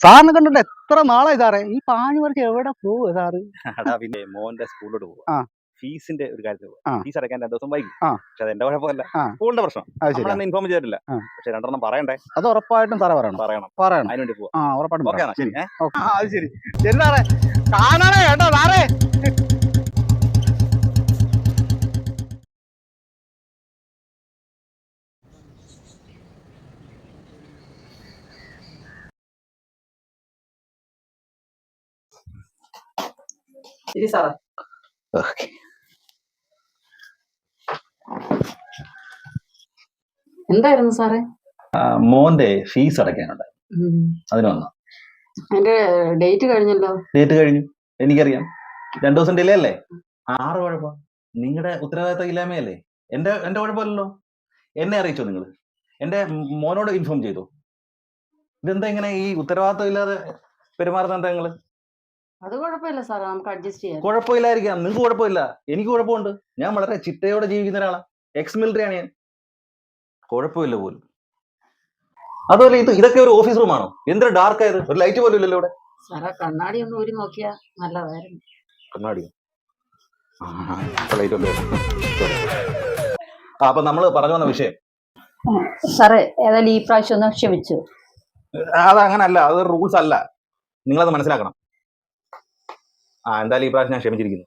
സാറിനെ കണ്ടിട്ട് എത്ര നാളായി സാറേ? ഈ പാഞ്ഞു പറിച്ച് എവിടെ പോവുക സാറ്? പിന്നെ മോന്റെ സ്കൂളിലോട്ട് പോകും ആ. ഫീസിന്റെ ഒരു കാര്യത്തിൽ ആ. ഫീസ് അടയ്ക്കാൻ രണ്ടു ദിവസം വൈകി. ആ. പക്ഷെ അത് എന്റെ കുഴപ്പമല്ല. ആ. സ്കൂളിന്റെ പ്രശ്നം. അത് ശരി നമ്മളെന്നെ ഇൻഫോം ചെയ്തിട്ടില്ല. ആ. പക്ഷെ രണ്ടെണ്ണം പറയണ്ടേ? അത് ഉറപ്പായിട്ടും സാറേ പറയണം. പറയണം. പറയണം. അതിനുവേണ്ടി വേണ്ടി ആ ഉറപ്പായിട്ടും ഓക്കെ പറയണം. ശരി? ആ, അത് ശരി. ശരി സാറേ. കാണണേ കേട്ടോ സാറേ. ശരി സാറേ ഓക്കെ എന്തായിരുന്നു സാറേ? മോന്റെ ഫീസ് അടയ്ക്കാനുണ്ട് അതിന് വന്നു? അതിന്റെ ഡേറ്റ് കഴിഞ്ഞല്ലോ? ഡേറ്റ് കഴിഞ്ഞു. എനിക്കറിയാം. രണ്ടു ദിവസം ഡിലേ അല്ലേ? ആറ് കുഴപ്പം. നിങ്ങളുടെ ഉത്തരവാദിത്തം ഇല്ലാമയല്ലേ എന്റെ എന്റെ കുഴപ്പമല്ലല്ലോ. എന്നെ അറിയിച്ചോ നിങ്ങൾ എന്റെ മോനോട് ഇൻഫോം ചെയ്തു? ഇതെന്താ ഇങ്ങനെ ഈ ഉത്തരവാദിത്തം ഇല്ലാതെ പെരുമാറുന്ന എന്താ നിങ്ങൾ? അത് കുഴപ്പമില്ല സാറേ നമുക്ക് അഡ്ജസ്റ്റ് ചെയ്യാം കുഴപ്പമില്ലായിരിക്കാം. നിങ്ങൾക്ക് കുഴപ്പമില്ല. എനിക്ക് കുഴപ്പമുണ്ട്. ഞാൻ വളരെ ചിട്ടയോടെ ജീവിക്കുന്ന ഒരാളാണ് എക്സ് മിലിറ്ററി ആണ് ഞാൻ. കുഴപ്പമില്ല പോലും. അതുപോലെ ഇത് ഇതൊക്കെ ഒരു ഓഫീസ് റൂമാണോ എന്തൊരു ഡാർക്ക് ആയത്? ഒരു ലൈറ്റ് പോലും ഇല്ലല്ലോ ഇവിടെ. സാറേ കണ്ണാടി ഒന്ന് ഊരി നോക്കിയാ നല്ലതായിരുന്നു. കണ്ണാടിയോ ആ അപ്പൊ നമ്മൾ പറഞ്ഞു വന്ന വിഷയം. സാറേ ഏതായാലും ഈ പ്രാവശ്യം ഒന്ന് ക്ഷമിച്ചു. അത് അങ്ങനല്ല. അത് റൂൾസ് അല്ല. നിങ്ങളത് മനസ്സിലാക്കണം. ആ എന്തായാലും ഈ പ്രാവശ്യം ഞാൻ ക്ഷമിച്ചിരിക്കുന്നു.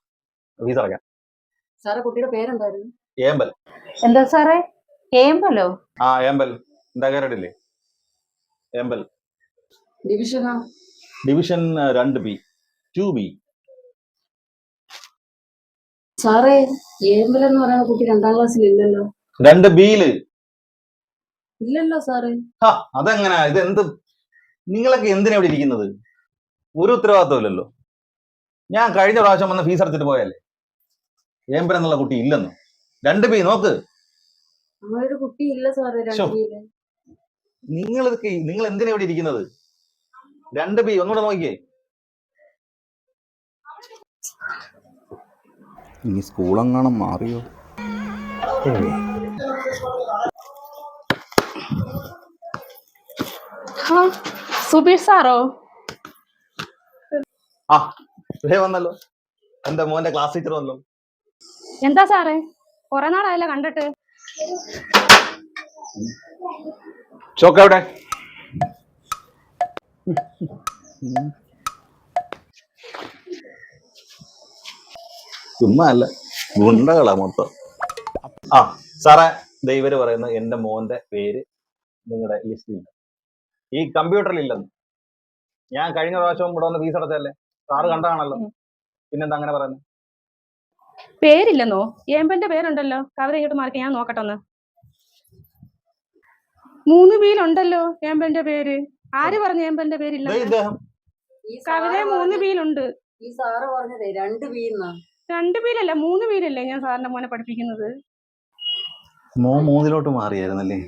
ഫീസ് അടയ്ക്കാം സാറേ കുട്ടിയുടെ പേരെന്തായിരുന്നു? ഏമ്പൽ. എന്താ സാറേ? ഏമ്പലോ? ആ ഏമ്പൽ. എന്താ കേരളില്ലേ ഏമ്പൽ. ഡിവിഷനാ ഡിവിഷൻ രണ്ട് ബി. Two B. സാറേ ഏമ്പൽ എന്ന് പറയുന്ന കുട്ടി രണ്ടാം ക്ലാസ്സിൽ ഇല്ലല്ലോ. രണ്ട് ബിയിൽ. ഇല്ലല്ലോ സാറേ. അതെങ്ങനാ? ഇത് എന്ത് നിങ്ങളൊക്കെ എന്തിനാ ഇവിടെ ഇരിക്കുന്നത്? ഒരു ഉത്തരവാദിത്വം ഇല്ലല്ലോ ഞാൻ കഴിഞ്ഞ പ്രാവശ്യം വന്ന് ഫീസ് അടച്ചിട്ട് പോയല്ലേ? ഏമ്പൽ എന്നുള്ള കുട്ടി ഇല്ലെന്ന്. രണ്ട് പേ നോക്ക്. നിങ്ങൾ നിങ്ങൾ എന്തിനാ ഇവിടെ ഇരിക്കുന്നത്? രണ്ട് പേ ഒന്നുകൂടെ നോക്കിയേ ഇനി സ്കൂളെങ്ങാണം മാറിയോ? സുബീർ സാറോ? ആ വന്നല്ലോ. എന്റെ മോന്റെ ക്ലാസ് ടീച്ചർ വന്നല്ലോ? എന്താ സാറേ? കുറെ നാളായല്ലോ കണ്ടിട്ട്. ചോക്ക് എവിടെ? ചുമ്മാ അല്ല ഗുണ്ടകളാ മൊത്തം. ആ സാറേ ദൈവര് പറയുന്ന എന്റെ മോന്റെ പേര് നിങ്ങളുടെ ലിസ്റ്റിൽ ഈ കമ്പ്യൂട്ടറിൽ ഇല്ലെന്ന് ഞാൻ കഴിഞ്ഞ പ്രാവശ്യം ഇവിടെ വന്ന് ഫീസ് അടച്ചല്ലേ സാറ് കണ്ടാണല്ലോ പിന്നെന്താ അങ്ങനെ പറയുന്നത് പേരില്ലെന്നോ? ഏമ്പന്റെ പേരുണ്ടല്ലോ. കവർ ഇങ്ങോട്ട് മാർക്ക് ഞാൻ നോക്കട്ടെ ഒന്ന് മൂന്ന് ബിയിലുണ്ടല്ലോ ഏമ്പന്റെ പേര്. ആര് പറഞ്ഞു ഏമ്പന്റെ പേരില്ല ദേ ഇദ്ദേഹം. ഈ കവിത മൂന്ന് ബിയിലുണ്ട് ഈ സാറ് പറഞ്ഞതേ രണ്ട് ബീന്നാ. രണ്ട് ബിയിലല്ല മൂന്ന് ബിയിലല്ലേ ഞാൻ സാറിന്റെ മോനെ പഠിപ്പിക്കുന്നത്? മോ മൂന്നിലോട്ട് മാറിയായിരുന്നല്ലേ?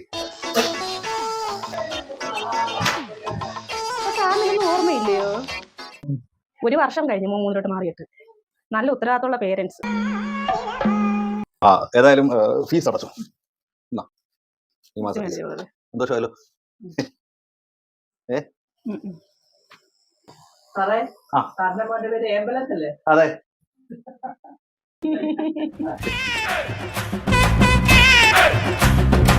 സാറിനൊന്നും ഓർമ്മയില്ലയോ? ഒരു വർഷം കഴിഞ്ഞ് മൂന്നിലോട്ട് മാറിയിട്ട്. നല്ല ഉത്തരവാദിത്തമുള്ള പേരൻസ് ആ ഏതായാലും ഫീസ് അടച്ചു. ഈ മാസം ആ. സാറിന്റെ